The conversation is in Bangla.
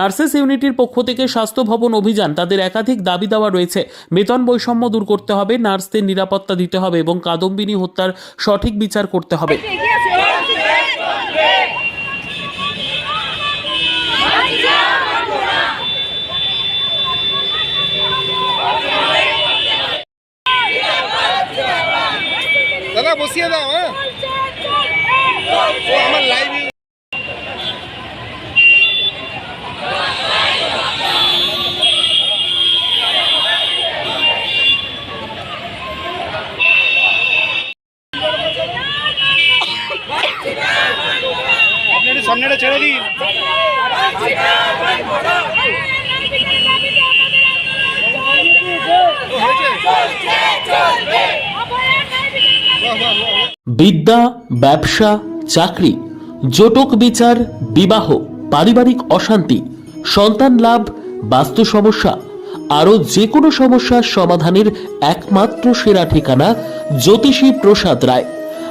নার্সেস ইউনিটির পক্ষ থেকে স্বাস্থ্য ভবন অভিযান, তাদের একাধিক দাবি দেওয়া রয়েছে। বেতন বৈষম্য দূর করতে হবে, নার্সদের নিরাপত্তা দিতে হবে এবং কাদম্বিনী হত্যার সঠিক বিচার করতে হবে। দাদা, বসিয়ে দাও হ্যাঁ। সামনেটা ছেড়ে দিন। বিদ্যা, ব্যবসা, চাকরি, জটক বিচার, বিবাহ, পারিবারিক অশান্তি, সন্তান লাভ, বাস্তু সমস্যা, আরও যে কোনো সমস্যার সমাধানের একমাত্র সেরা ঠিকানা জ্যোতিষী প্রসাদ রায়।